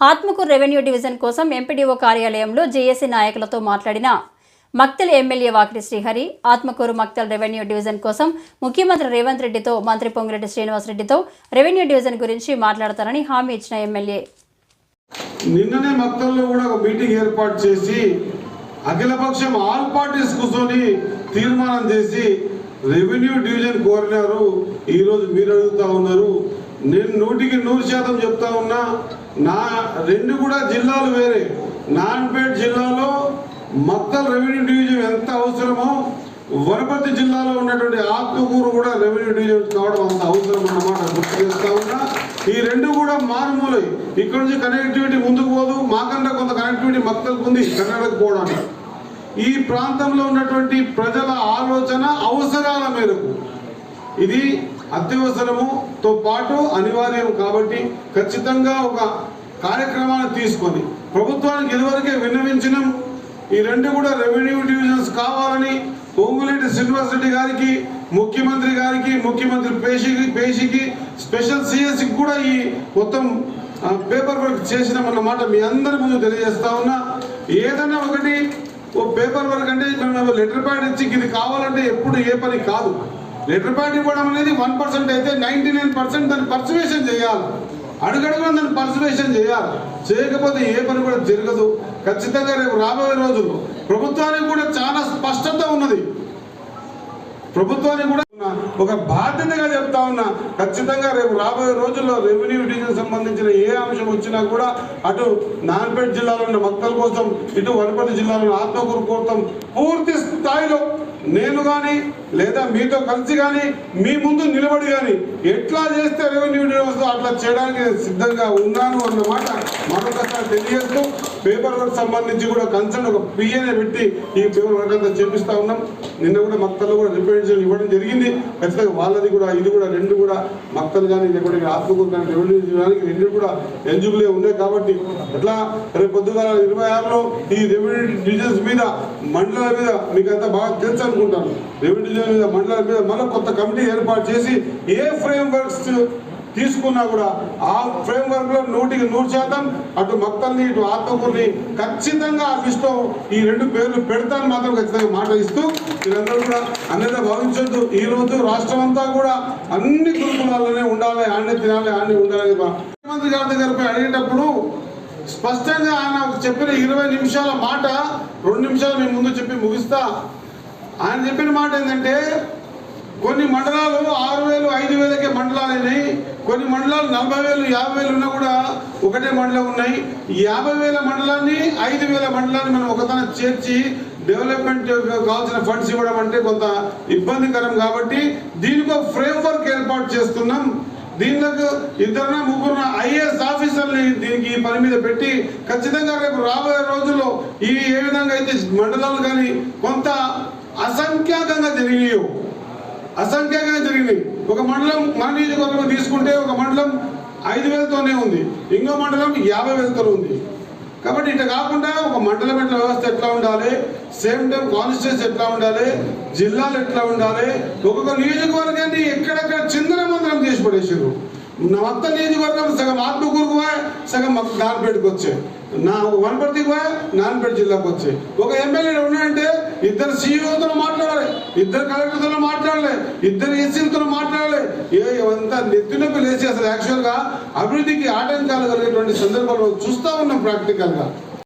Atmakur revenue division కోసం MPDO కార్యాలయంలో JAC నాయకులతో మాట్లాడిన Makthal MLA Vakiti Srihari Atmakur Makthal revenue division కోసం ముఖ్యమంత్రి రేవంత్ రెడ్డితో మంత్రి పొంగిరెడ్డి శ్రీనివాసరెడ్డితో రెవెన్యూ డివిజన్ గురించి మాట్లాడతారని హామీ ఇచ్చిన ఎమ్మెల్యే. నిన్ననే మక్తల్లో కూడా ఒక మీటింగ్ ఏర్పాటు చేసి అఖిలపక్షం ఆల్ పార్టీస్ కూర్చొని తీర్మానం చేసి రెవెన్యూ డివిజన్ కోరినారు. ఈరోజు మీరు అడుగుతా ఉన్నారు నేను నూటికి నూరు శాతం చెప్తా ఉన్నా నా రెండు కూడా జిల్లాలు వేరే. నాన్పేట్ జిల్లాలో మక్తల్ రెవెన్యూ డివిజన్ ఎంత అవసరమో వనపర్తి జిల్లాలో ఉన్నటువంటి ఆత్మకూరు కూడా రెవెన్యూ డివిజన్ కావడం అంత అవసరం అన్నమాట గుర్తు చేస్తా ఉన్నా. ఈ రెండు కూడా మారుమూలై. ఇక్కడ నుంచి కనెక్టివిటీ ముందుకు పోదు. మాకన్నా కొంత కనెక్టివిటీ మక్తలకు ఉంది కర్ణాటక పోవడానికి. ఈ ప్రాంతంలో ఉన్నటువంటి ప్రజల ఆలోచన అవసరాల మేరకు. ఇది అత్యవసరముతో పాటు అనివార్యం కాబట్టి ఖచ్చితంగా ఒక కార్యక్రమాన్ని తీసుకొని ప్రభుత్వానికి ఇదివరకే విన్నవించినాం. ఈ రెండు కూడా రెవెన్యూ డివిజన్స్ కావాలని పొంగులేటి శ్రీనివాసరెడ్డి గారికి ముఖ్యమంత్రి గారికి ముఖ్యమంత్రి పేషికి పేషికి స్పెషల్ సిఎస్కి కూడా ఈ మొత్తం పేపర్ వర్క్ చేసినామన్నమాట మీ అందరి ముందు తెలియజేస్తా ఉన్నా. ఏదైనా ఒకటి ఓ పేపర్ వర్క్ అంటే మేము లెటర్ ప్యాడ్ ఇచ్చి ఇది కావాలంటే ఎప్పుడు ఏ పని కాదు. లెటర్ ఇవ్వడం అనేది వన్ పర్సెంట్ అయితే నైంటీ నైన్ పర్సెంట్ దాన్ని పర్సువేషన్ చేయాలి. అడుగడుగున దాన్ని పర్సువేషన్ చేయాలి. చేయకపోతే ఏ పని కూడా జరగదు. ఖచ్చితంగా రేపు రాబోయే రోజులు ప్రభుత్వానికి కూడా చాలా స్పష్టత ఉన్నది. ప్రభుత్వానికి కూడా ఒక బాధ్యతగా చెప్తా ఉన్నా ఖచ్చితంగా రేపు రాబోయే రోజుల్లో రెవెన్యూ డివిజన్ సంబంధించిన ఏ అంశం వచ్చినా కూడా అటు నాన్పేట్ జిల్లాలో ఉన్న భక్తుల కోసం ఇటు వనపర్తి జిల్లాలో ఉన్న ఆత్మకూరు కోసం పూర్తి స్థాయిలో నేను కానీ లేదా మీతో కలిసి కానీ మీ ముందు నిలబడి కానీ ఎట్లా చేస్తే రెవెన్యూ డివిజన్ అట్లా చేయడానికి సిద్ధంగా ఉన్నాను అన్నమాట మరొకసారి తెలియజేస్తూ పేపర్ వర్క్ సంబంధించి కూడా కన్సర్న్ ఒక పిఏనే పెట్టి ఈ పేపర్ వర్క్ అంతా చేపిస్తా ఉన్నాం. నిన్న కూడా మక్తల్లో కూడా రిప్రజెంటేషన్ ఇవ్వడం జరిగింది. ఖచ్చితంగా వాళ్ళది కూడా ఇది కూడా రెండు కూడా మక్తలు కానీ లేకపోతే ఆత్మకూరు కానీ రెవెన్యూ చేయడానికి రెండు కూడా ఎలిజిబుల్ ఉన్నాయి కాబట్టి ఎట్లా? రేపు పొద్దుగా ఇరవై ఆరులో ఈ రెవెన్యూ డివిజన్స్ మీద మండలాల మీద మీకు అంతా బాగా తెలుసు అనుకుంటాను. రెవెన్యూ డివిజన్ మీద మండలాల మీద మళ్ళీ కొత్త కమిటీ ఏర్పాటు చేసి ఏ ఫ్రేమ్ వర్క్స్ తీసుకున్నా కూడా ఆ ఫ్రేమ్ వర్క్లో నూటికి నూరు శాతం అటు మక్తల్ని ఇటు ఆత్మకూరుని ఖచ్చితంగా ఆ లిస్ట్ ఈ రెండు పేర్లు పెడతాను మాత్రం ఖచ్చితంగా మాట ఇస్తూ వీళ్ళందరూ కూడా అన్నదా భావించొద్దు. ఈ రోజు రాష్ట్రం అంతా కూడా అన్ని గురుకులాల్లోనే ఉండాలి ఆడనే తినాలి ఆడనే ఉండాలి. ముఖ్యమంత్రి గారి దగ్గరపై అడిగేటప్పుడు స్పష్టంగా ఆయన చెప్పిన ఇరవై నిమిషాల మాట రెండు నిమిషాలు మేము ముందు చెప్పి ముగిస్తా. ఆయన చెప్పిన మాట ఏంటంటే కొన్ని మండలాలు ఆరు వేలు ఐదు వేలకే మండలాలు అయినాయి కొన్ని మండలాలు నలభై వేలు యాభై వేలు ఉన్నా కూడా ఒకటే మండలం ఉన్నాయి. యాభై వేల మండలాన్ని ఐదు వేల మండలాన్ని మనం ఒకతన చేర్చి డెవలప్మెంట్ కావాల్సిన ఫండ్స్ ఇవ్వడం అంటే కొంత ఇబ్బందికరం కాబట్టి దీనికి ఒక ఫ్రేమ్ వర్క్ ఏర్పాటు చేస్తున్నాం. దీనిలో ఇద్దరున ముగ్గురున ఐఏఎస్ ఆఫీసర్ని దీనికి ఈ పని మీద పెట్టి ఖచ్చితంగా రేపు రాబోయే రోజుల్లో ఈ ఏ విధంగా అయితే మండలాలు కానీ కొంత అసంఖ్యాకంగా జరిగినాయో అసంఖ్యంగా జరిగినాయి. ఒక మండలం మన నియోజకవర్గం తీసుకుంటే ఒక మండలం ఐదు వేలతోనే ఉంది. ఇంకో మండలం యాభై వేలతో ఉంది. కాబట్టి ఇట్లా కాకుండా ఒక మండలం ఎట్లా వ్యవస్థ ఎట్లా ఉండాలి? సేమ్ టైం కాన్స్టిట్యూన్స్ ఎట్లా ఉండాలి? జిల్లాలు ఎట్లా ఉండాలి? ఒక్కొక్క నియోజకవర్గాన్ని ఎక్కడెక్కడ చిందర మందరం చేసి పడేసారు నా మొత్తం నియోజకవర్గం సగం ఆత్మకూరుకు సగం మాకు నాన్నపేటకు వచ్చాయి నా వనపర్తికి పోయా నాన్నపేట జిల్లాకు వచ్చాయి ఒక ఎమ్మెల్యేలు ఉన్నాయంటే ఇద్దరు సీఈఓతో మాట్లాడాలి ఇద్దరు కలెక్టర్తో మాట్లాడాలి ఇద్దరు ఎస్సీలతో మాట్లాడాలి. ఏ అంతా నెత్తినొప్పి లేచి అసలు యాక్చువల్గా అభివృద్ధికి ఆటంకాలు కలిగేటువంటి సందర్భాలు చూస్తూ ఉన్నాం ప్రాక్టికల్గా